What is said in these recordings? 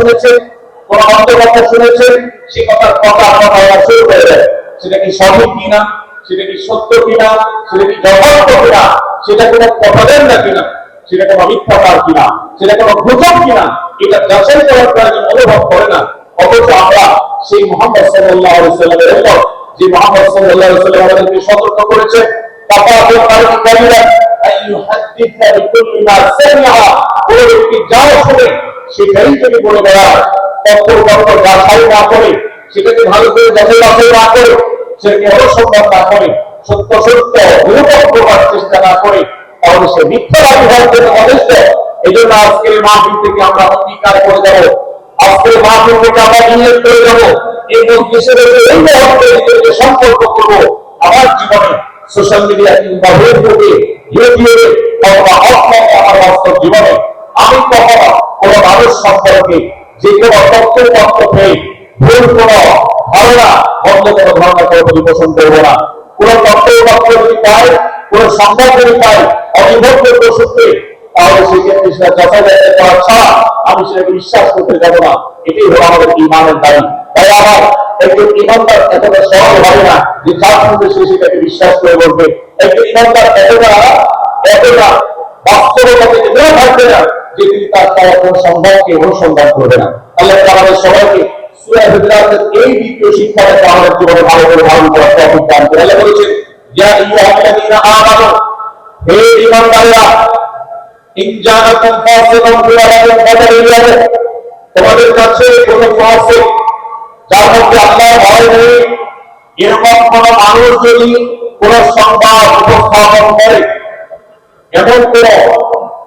শুনেছেন, কোন কথা শুনেছেন, সে কথার কথা বলা শুরু করে দেয়। সেটা কি সঠিক কিনা? সেটা কি সত্য কিনা? সেটা কি যথার্থ কিনা? সেটা কোনো প্রপাগেন্ডা কিনা সেটা কোনো মিথ্যাচার কিনা? সেটা কোনো গুজব কিনা? এটা যাচাই করার প্রয়োজন অনুভব করে না। অথচ আমরা সেই মোহাম্মদ সাল্লাহ সাল্লামের উপর, যে মোহাম্মদ সাল্লাহ সাল্লাম আমাদেরকে সতর্ক করেছে ব্যক্তি যা শুনে সেটাই যদি বলে বেড়ায় তত্ত্ব তত্ত্ব যাচাই না করে, সেটাকে ভালো করে যাচাই বাছাই না করে, সেটাকে অনুসন্ধান না করে, সত্য সত্য করবার চেষ্টা না করে, তাহলে সে মিথ্যাবাদী হওয়ার এই জন্য আজকের মাহফিল থেকে আমরা অঙ্গীকার করে যাব। আজকের মাহফিল থেকে আমরা নিয়োগ করে যাব, এই মজলিসের এই মুহূর্তে সম্পর্ক করব, আমার জীবনে সোশ্যাল মিডিয়া কিংবা ফেসবুকে ইউটিউবে অথবা আমার বাস্তব জীবনে সম্পর্কে যে কোনো তথ্যের তথ্য পেয়ে ভুল কোনো ধারণা বন্ধ কোনো ধারণা করে পরিপোষণ করব না। কোন তথ্য তথ্য যদি পাই, কোন সংবাদ যদি পাই অনিবদ্ধ প্রসূত্রে তাহলে সেক্ষেত্রে সেটা যাচাই বাছাই করা ছাড়া আমি সেটাকে বিশ্বাস করতে যাব না। এটাই হলো আমাদের ইমানের দাবি তাই আমার একজন ইমানদার এতটা সহজ হবে না যে যার শুনবে সে সেটাকে বিশ্বাস করে বলবে। একজন ইমানদার এতটা এতটা বাস্তবতা থেকে দূরে থাকবে না যে তিনি তার কোন সংবাদকে অনুসন্ধান করবে না আল্লাহ আমাদের সবাইকে সূরা হুজুরাতের এই দ্বিতীয় শিক্ষাটাকে আমাদের জীবনে ভালো করে ধারণ করার তৌফিক দান করে। আল্লাহ বলেছেন, ইয়া আইয়ুহাল্লাযীনা আমানু, হে ঈমানদাররা, ইন জাআকুম ফাসিকুন বিনাবাইন ফাতাবাyyanu তোমাদের কাছে মানুষ যদি কোন সংবাদ উপস্থাপন করে, এমন কোন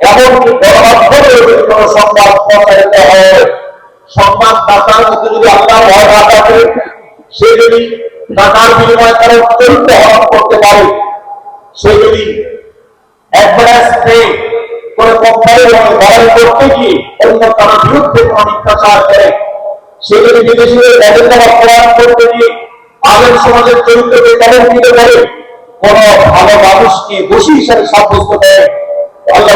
এমনকি গণমাধ্যমে সে যদি করতে আগের সমাজের চরিত্রকে কোন ভালো মানুষকে দোষী হিসাবে সাব্যস্ত করে আল্লাহ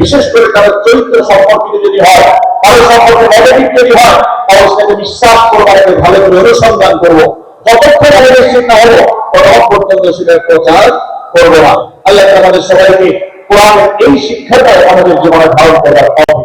বিশেষ করে তাদের চরিত্র সম্পর্কিত যদি হয় কারও সম্পর্কে নেগেটিভ যদি হয়, তাহলে সেটাকে বিশ্বাস করব আমি ভালো করে অনুসন্ধান করব যতক্ষণ আমি নিশ্চিত না হব ততক্ষণ পর্যন্ত সেটার প্রচার করব না আল্লাহ আমাদের সবাইকে এই শিক্ষাটাই আমাদের জীবনে ধারণ করার করুন।